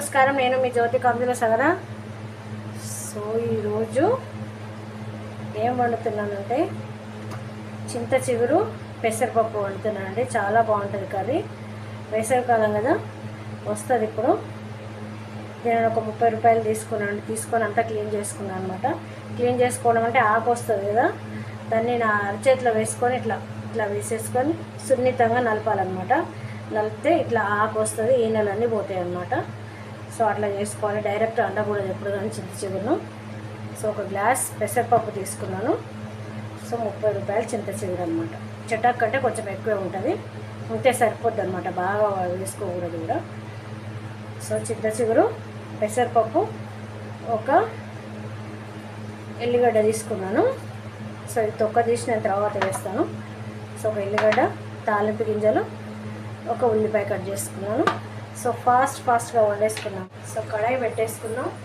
నమస్కారం నేను మీ జ్యోతి కందుల సగర. సో ఈరోజు ఏం వండుతున్నానంటే చింత చిగురు పెసరపప్పు వండుతున్నానండి. చాలా బాగుంటుంది కర్రీ. వేసవికాలం కదా వస్తుంది ఇప్పుడు. నేను ఒక ముప్పై రూపాయలు తీసుకున్నాను తీసుకొని అంతా క్లీన్ చేసుకున్నాను అనమాట క్లీన్ చేసుకోవడం అంటే ఆకు వస్తుంది కదా దాన్ని నా అరచేతిలో వేసుకొని ఇట్లా ఇట్లా వేసేసుకొని సున్నితంగా నలపాలన్నమాట. నలిపితే ఇట్లా ఆకు వస్తుంది ఈనెలన్నీ పోతాయి అన్నమాట సో అట్లా చేసుకోవాలి. డైరెక్ట్ అండకూడదు ఎప్పుడు కానీ చింత చిగురును సో ఒక గ్లాస్ పెసరపప్పు తీసుకున్నాను. సో ముప్పై రూపాయలు చింత చిగురు అనమాట చటాక్ కంటే కొంచెం ఎక్కువే ఉంటుంది. ఉంటే సరిపోద్ది అనమాట బాగా వేసుకోకూడదు కూడా. సో చింత చిగురు పెసరపప్పు ఒక ఎల్లిగడ్డ తీసుకున్నాను. సో ఇది తొక్క తీసిన తర్వాత వేస్తాను. సో ఒక ఎల్లిగడ్డ తాలింపు గింజలు ఒక ఉల్లిపాయ కట్ చేసుకున్నాను. సో ఫాస్ట్ ఫాస్ట్గా వండేసుకున్నాం. సో కడాయి పెట్టేసుకున్నాం.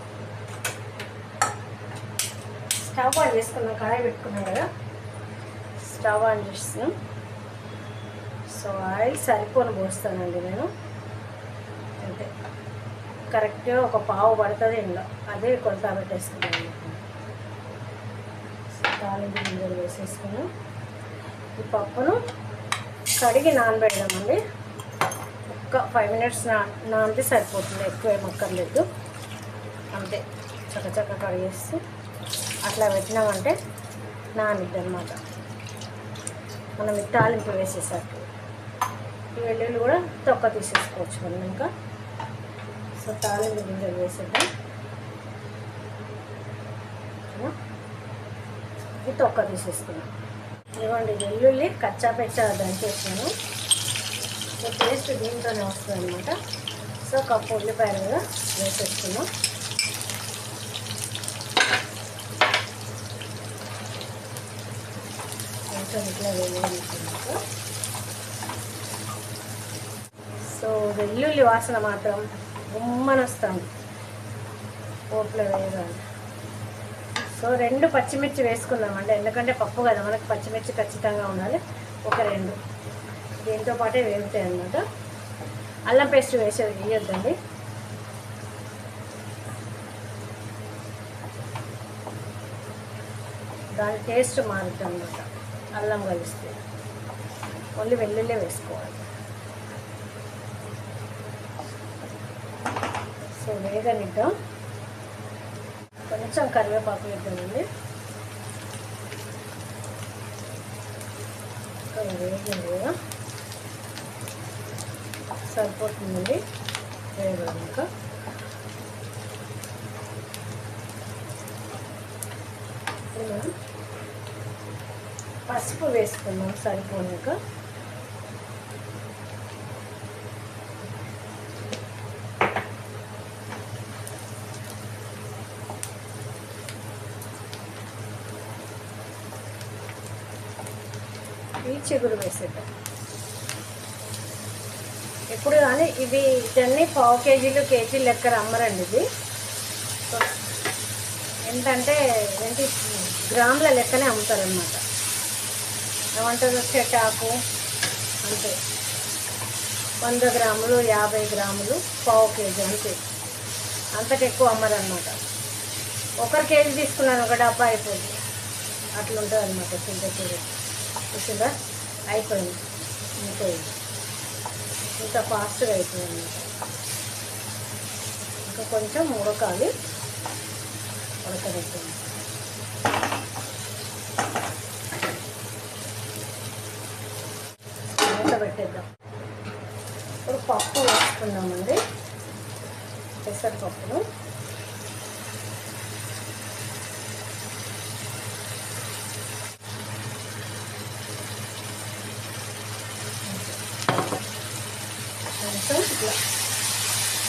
స్టవ్ ఆన్ చేసుకున్నాం కడాయి పెట్టుకున్నాం కదా? స్టవ్ ఆన్ చేస్తున్నాం సో ఆయిల్ సరిపోను పోస్తానండి నేను. అంతే. కరెక్ట్గా ఒక పావు పడుతుంది ఇందులో. అదే కొలత పెట్టేసుకున్నాను. తాలింపు గింజలు వేసేసుకున్నాం. ఈ పప్పును కడిగి నానబెడదామండి. ఫైవ్ మినిట్స్ నా నానితే సరిపోతుంది ఎక్కువ ఏం అక్కర్లేదు. అంతే చక్క చక్క కడిగేసి అట్లా పెట్టినామంటే నానిద్ది అనమాట మనం తాలింపు వేసేసరికి. ఈ వెల్లుల్లి కూడా తొక్క తీసేసుకోవచ్చు మనం ఇంకా. సో తాలింపు గింజలు వేసేద్దాం. ఇది తొక్క తీసేసుకున్నాం. ఇదిగోండి వెల్లుల్లి కచ్చా పెట్టా దంచేసాను. సో టేస్ట్ దీంతోనే వస్తుంది అనమాట సో కప్పు ఉల్లిపాయలు కూడా వేసేసుకున్నాం కొంచెం ఇట్లా వేయడానికి సో వెల్లుల్లి వాసన మాత్రం గుమ్మని వస్తుంది. పోపులో వేయగానే సో రెండు పచ్చిమిర్చి వేసుకుందామండి. ఎందుకంటే పప్పు కదా మనకు పచ్చిమిర్చి ఖచ్చితంగా ఉండాలి. ఒక రెండు. దీంతో పాటే వేగుతాయి అన్నమాట. అల్లం పేస్ట్ వేసేది వేయొద్దండి. దాని టేస్ట్ మారుతుంది అన్నమాట అల్లం కలిస్తే. ఓన్లీ వెల్లుల్లి వేసుకోవాలి. సో వేగనిద్దాం. కొంచెం కరివేపాకు వేద్దామండి. ఇంకా వేగింది కదా. సరిపోతుందండి. వేయగలం ఇంకా ఇప్పుడు మనం పసుపు వేసుకుందాం సరిపోయాక ఈ చిగురు వేసేద్దాం. ఎప్పుడు కానీ ఇవి ఇవన్నీ పావు కేజీలు కేజీ లెక్క అమ్మరండి ఇది. సో ఏంటంటే ఏంటి గ్రాముల లెక్కనే అమ్ముతారనమాట ఏమంటారు చెటాకు అంతే. వంద గ్రాములు యాభై గ్రాములు పావు కేజీ అంతే. అంతటి ఎక్కువ అమ్మరనమాట ఒకరు కేజీ తీసుకున్నాను ఒక డబ్బా అయిపోయింది. అట్లా ఉంటుంది అనమాట చింత చిగురు అయిపోయింది. అయిపోయింది. ఇంత ఫాస్ట్గా అయిపోయింది. అనమాట ఇంకా కొంచెం ఉడకాలి. ఉడకబెట్టింది ఉడకబెట్టేద్దాం ఇప్పుడు పప్పు వేసుకుందామండి. పెసరపప్పును కొంచెం ఇట్లా.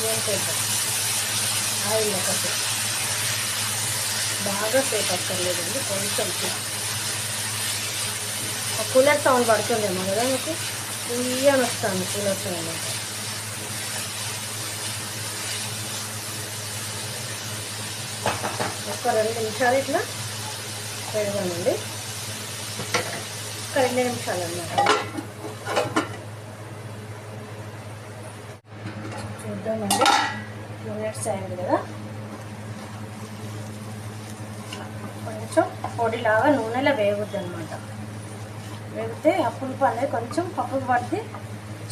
వేసేద్దాం ఆయిల్ ఒకటి. బాగా సేపు అక్కర్లేదండి కొంచెం ఇట్లా. కూలర్ సౌండ్ పడుతుందేమో కదా మీకు? ఉయ్యని వస్తాను కూలర్ సౌండ్ అంటే ఒక రెండు నిమిషాలు ఇట్లా పెడదామండి. ఒక రెండు నిమిషాలు అన్నమాట చూద్దామండి నూనె మిక్స్ అయింది కదా. కొంచెం పొడిలాగా నూనెలో వేగుద్ది అనమాట వేగితే ఆ పులుపు అనేది కొంచెం పప్పు పడితే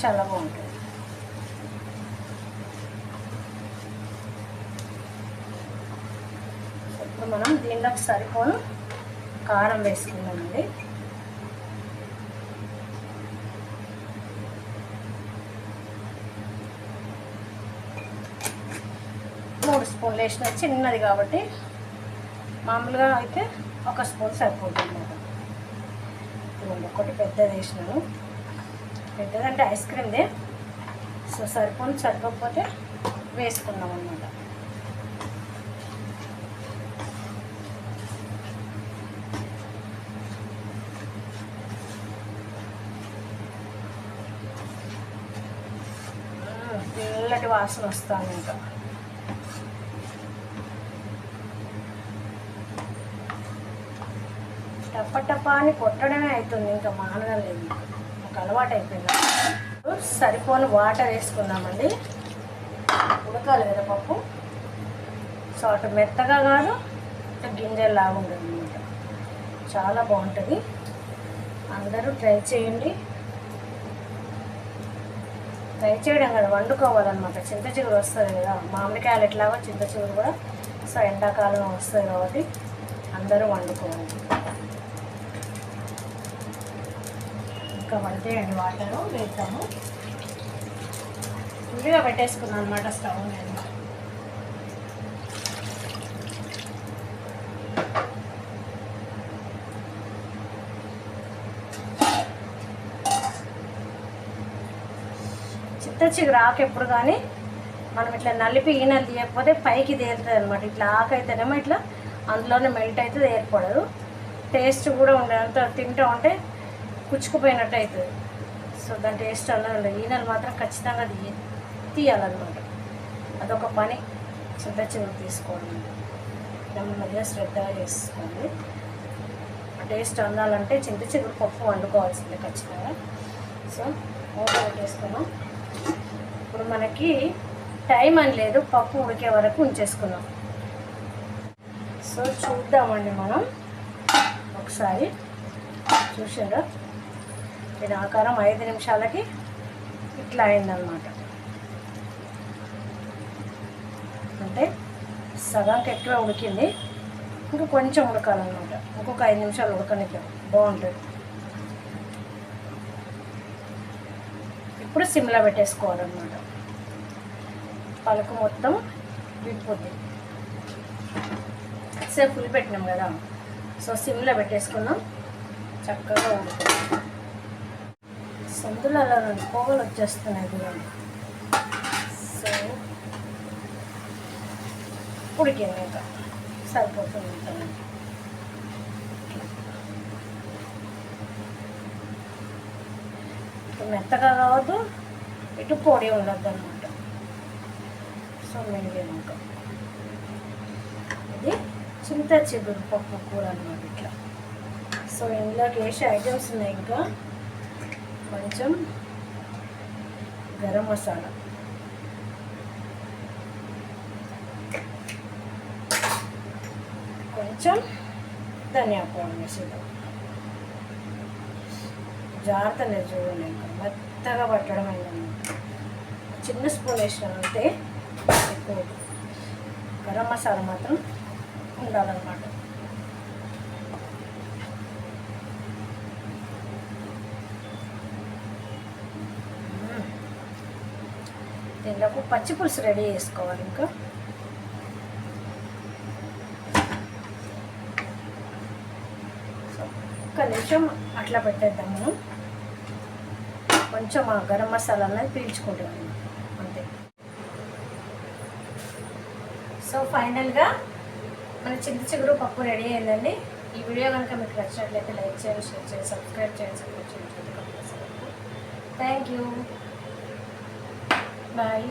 చాలా బాగుంటుంది. ఇప్పుడు మనం దీనిలోకి సరిపోను కారం వేసుకుందామండి. స్పూన్లు వేసిన చిన్నది కాబట్టి మామూలుగా అయితే ఒక స్పూన్ సరిపోతుంది ఇదిగోండి ఒకటి పెద్దది వేసినాను. పెద్దదంటే ఐస్ క్రీమ్దే సో సరిపోని సరిపోకపోతే వేసుకున్నాం అన్నమాట. పిల్లటి వాసన వస్తాను ఇంకా. టప్ప అని కొట్టడమే అవుతుంది. ఇంకా మానడం లేదు. ఒక అలవాటు అయిపోయింది. సరిపోని వాటర్ వేసుకుందామండి. ఉడకాలి కదా పప్పు? సో అటు మెత్తగా కాదు ఇటు గింజల్లాగా ఉండదు అనమాట చాలా బాగుంటుంది. అందరూ ట్రై చేయండి. ట్రై చేయడం కదా వండుకోవాలన్నమాట. చింత చిగురు వస్తుంది కదా. మామిడికాయలు ఎట్లాగో చింత చిగురు కూడా. సో ఎండాకాలం వస్తుంది కాబట్టి అందరూ వండుకోవాలి. ఇంకా అండి వాటరు వేద్దాము. విడిగా పెట్టేసుకున్నాను అనమాట స్టవ్ నేను చిత్త రాక ఎప్పుడు కానీ మనం ఇట్లా నలిపి ఈనలు తీయకపోతే పైకి తేలుతుంది అనమాట ఇట్లా ఆకు ఇట్లా అందులోనే మెల్ట్ అయితే ఏర్పడదు టేస్ట్ కూడా ఉండదు అంత తింటూ ఉంటే కుచ్చుకుపోయినట్టు అవుతుంది సో దాని టేస్ట్ అలా ఉండదు ఈనెలు మాత్రం ఖచ్చితంగా అది తీయాలన్నమాట. అదొక పని. చింత చిగురు తీసుకోవడం నెమ్మదిగా శ్రద్ధగా చేసుకోండి. టేస్ట్ అందాలంటే చింత చిగురు పప్పు వండుకోవాల్సిందే ఖచ్చితంగా. సో మూత పెట్టేసుకున్నాం. ఇప్పుడు మనకి టైం అని లేదు. పప్పు ఉడికే వరకు ఉంచేసుకున్నాం. సో చూద్దామండి మనం. ఒకసారి చూసారా దీని ఆకారం ఐదు నిమిషాలకి ఇట్లా అయిందనమాట అంటే సగానికి ఎక్కువ ఉడికింది. ఇంకా కొంచెం ఉడకాలన్నమాట. ఇంకొక ఐదు నిమిషాలు ఉడకనికి బాగుంటుంది. ఇప్పుడు సిమ్లో పెట్టేసుకోవాలన్నమాట. పలుకు మొత్తం విడిపోద్ది. సేపు ఫుల్ పెట్టినాం కదా. సో సిమ్లో పెట్టేసుకున్నాం. చక్కగా ఉడుకుతుంది అలా రెండు పోగలు వచ్చేస్తున్నాయి చూడండి సో ఉడికింది ఇంకా. సరిపోతుంది ఇంకా. మెత్తగా కావద్దు ఇటు పొడి ఉండద్దు అనమాట సో మీడియం ఇంకా ఇది చింత చిగురు పప్పు కూర అనమాట ఇట్లా. సో ఇందులోకి వేసే ఐటమ్స్ ఉన్నాయి ఇంకా. కొంచెం గరం మసాలా. కొంచెం ధనియా పౌడర్ వేసేద్దాం. జాగ్రత్త లేదు చూడండి ఇంకా మెత్తగా పట్టడం అయింది చిన్న స్పూన్ వేసినాను అంతే ఎక్కువ. గరం మసాలా మాత్రం ఉండాలన్నమాట. దీంట్లోకి పచ్చి పులుసు రెడీ చేసుకోవాలి ఇంకా. ఒక్క నిమిషం అట్లా పెట్టేద్దాం మనం. కొంచెం ఆ గరం మసాలా అనేది పీల్చుకుంటాం అంతే. సో ఫైనల్గా మన చింత చిగురు పప్పు రెడీ అయిందండి. ఈ వీడియో కనుక మీకు నచ్చినట్లయితే లైక్ చేయండి షేర్ చేయండి సబ్స్క్రైబ్ చేయండి సబ్స్క్రైబ్ చేయండి. Thank you. బాయ్.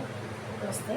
నమస్తే.